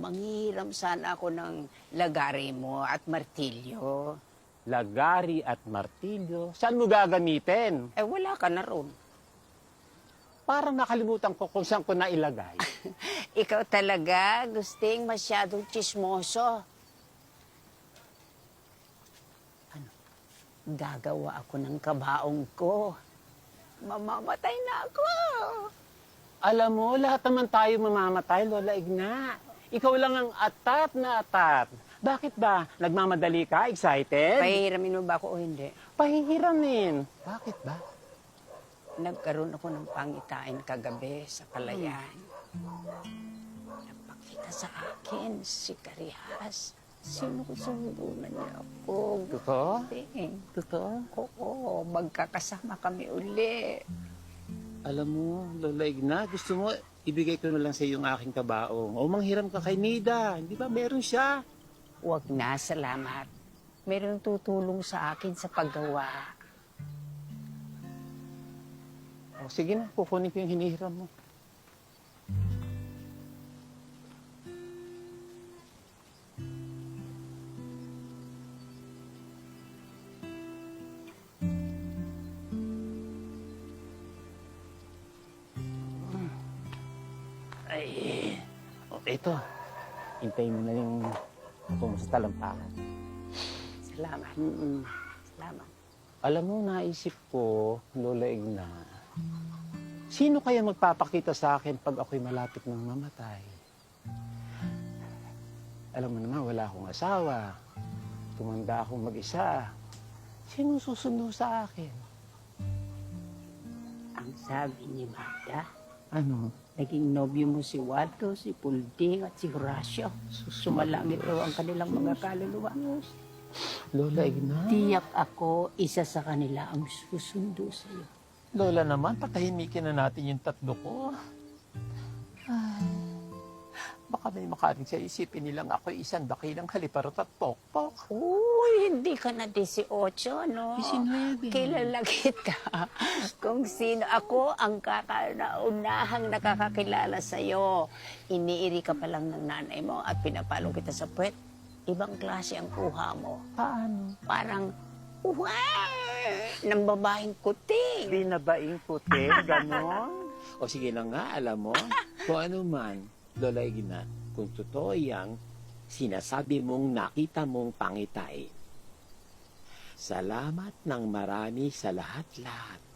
Manghiram sana ako ng lagari mo at martilyo. Lagari at martilyo. Saan mo gagamitin? Eh, wala ka na ron. Parang nakalimutan ko kung saan ko nailagay. Ikaw talaga, gusting masyadong chismoso. Ano? Gagawa ako ng kabaong ko. Mamamatay na ako. Alam mo, lahat naman tayo mamamatay, Lola Igna. Ikaw lang ang atat na atat. Bakit ba? Nagmamadali ka? Excited? Pahihiramin mo ba ako o hindi? Pahihiramin. Bakit ba? Nagkaroon ako ng pangitain kagabi sa palayan. Napakita sa akin si Karihas. Sinusundo na niya ako. Totoo? Gusting. Totoo? Oo, magkakasama kami uli. Alam mo, Lola Igna, gusto mo, ibigay ko na lang sa iyo yung aking kabaong. O manghiram ka kay Nida. Hindi ba meron siya? Huwag na, salamat. Meron tutulong sa akin sa paggawa. O sige na, kukunin ko yung hinihiram mo. Ay, o ito. Hintayin mo na yung mo sa talampakan. Salamat. Mm-mm. Salamat. Alam mo, naisip ko, Lola Igna, sino kaya magpapakita sa akin pag ako'y malapit ng mamatay? Alam mo naman, wala akong asawa. Tumanda akong mag-isa. Sino susundo sa akin? Ang sabi ni Magda, Ano? naging nobyo mo si Waldo, si Pulding at si Horacio. Sumalangit daw ang kanilang mga kaluluwa. Lola Igna? Tiyak ako, isa sa kanila ang susundo sa iyo. Lola naman, patahimikin na natin yung tatlo ko. Ay, baka may makaring sa isipin nilang ako'y isang dakilang haliparot at pokpok. Uy, hindi ka na 18, no? 19. Kilala kita. Kung sino ako ang kakanaunahang nakakakilala sa'yo. Iniiri ka pa lang ng nanay mo at pinapalo kita sa puwet. Ibang klase ang kuha mo. Paano? Parang, wow! Ng babaeng kuting. Binabaing puti, ganon. o sige na nga, alam mo, kung ano man, Lola Igna, kung totoo yang sinasabi mong nakita mong pangitay. Salamat ng marami sa lahat-lahat.